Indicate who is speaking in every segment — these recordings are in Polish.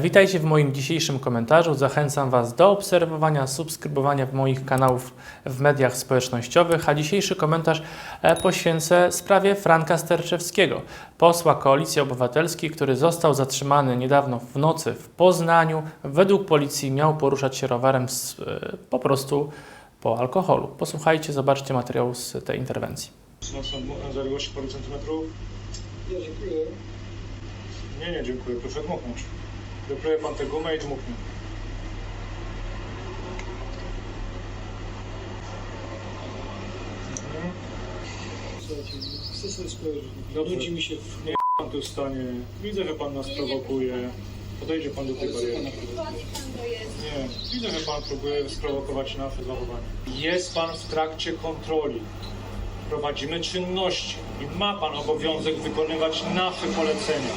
Speaker 1: Witajcie w moim dzisiejszym komentarzu. Zachęcam Was do obserwowania, subskrybowania moich kanałów w mediach społecznościowych, a dzisiejszy komentarz e, poświęcę sprawie Franka Sterczewskiego, posła Koalicji Obywatelskiej, który został zatrzymany niedawno w nocy w Poznaniu. Według policji miał poruszać się rowerem z, e, po prostu po alkoholu. Posłuchajcie, zobaczcie materiał z tej interwencji.
Speaker 2: Mocno zaległości paru centymetrów.
Speaker 3: Ja dziękuję.
Speaker 2: Nie, nie, dziękuję. Proszę dmuchnąć. Wypluje pan tę gumę i dmuchnie. Mhm.
Speaker 3: Słuchajcie, chcę sobie spojrzeć.
Speaker 2: Dobrze.
Speaker 3: Nudzi mi się w...
Speaker 2: Nie pan tu stanie. Widzę, że pan nas prowokuje. Podejdzie pan do tej bariery. Nie, widzę, że pan próbuje sprowokować nasze zachowanie. Jest pan w trakcie kontroli. Prowadzimy czynności i ma pan obowiązek wykonywać nasze polecenia.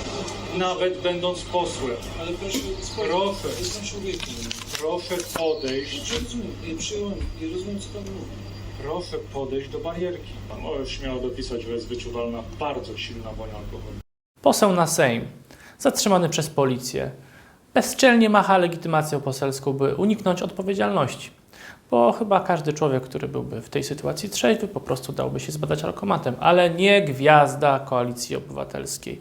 Speaker 2: Nawet będąc posłem.
Speaker 3: Ale proszę spojrzeć.
Speaker 2: Proszę.
Speaker 3: Jestem człowiekiem.
Speaker 2: Proszę podejść
Speaker 3: Ja rozumiem, ja przyjąłem i rozumiem co pan mówi.
Speaker 2: Proszę podejść do barierki. Pan może śmiało dopisać, że jest wyczuwalna bardzo silna woń alkoholu.
Speaker 1: Poseł na Sejm, zatrzymany przez policję, bezczelnie macha legitymacją poselską, by uniknąć odpowiedzialności. Bo chyba każdy człowiek, który byłby w tej sytuacji trzeźwy, po prostu dałby się zbadać alkomatem, ale nie gwiazda koalicji obywatelskiej.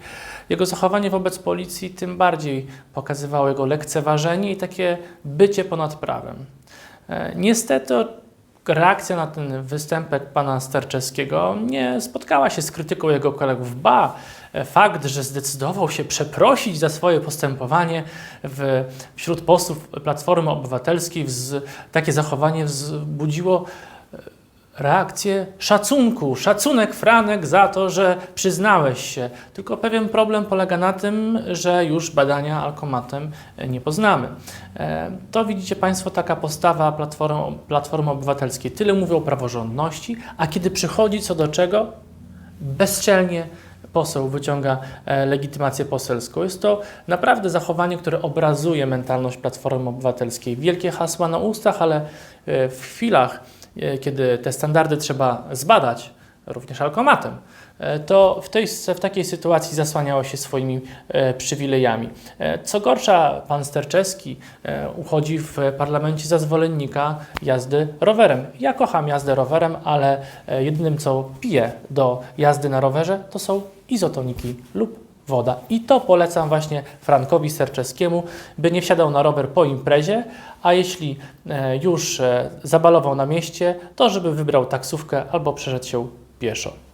Speaker 1: Jego zachowanie wobec policji tym bardziej pokazywało jego lekceważenie i takie bycie ponad prawem. E, Niestety reakcja na ten występek pana Sterczewskiego nie spotkała się z krytyką jego kolegów. Ba, fakt, że zdecydował się przeprosić za swoje postępowanie w, wśród posłów Platformy Obywatelskiej, wz, takie zachowanie wzbudziło reakcję szacunku. Szacunek, Franek, za to, że przyznałeś się. Tylko pewien problem polega na tym, że już badania alkomatem nie poznamy. E, To widzicie Państwo taka postawa Platformy, Platformy Obywatelskiej. Tyle mówią o praworządności, a kiedy przychodzi co do czego, bezczelnie poseł wyciąga e, legitymację poselską. Jest to naprawdę zachowanie, które obrazuje mentalność Platformy Obywatelskiej. Wielkie hasła na ustach, ale e, w chwilach, kiedy te standardy trzeba zbadać, również alkomatem, e, to w, tej, w takiej sytuacji zasłaniało się swoimi e, przywilejami. E, Co gorsza, pan Sterczewski e, uchodzi w parlamencie za zwolennika jazdy rowerem. Ja kocham jazdę rowerem, ale e, jedynym, co piję do jazdy na rowerze, to są izotoniki lub woda. I to polecam właśnie Frankowi Sterczewskiemu, by nie wsiadał na rower po imprezie, a jeśli e, już e, zabalował na mieście, to żeby wybrał taksówkę albo przeszedł się pieszo.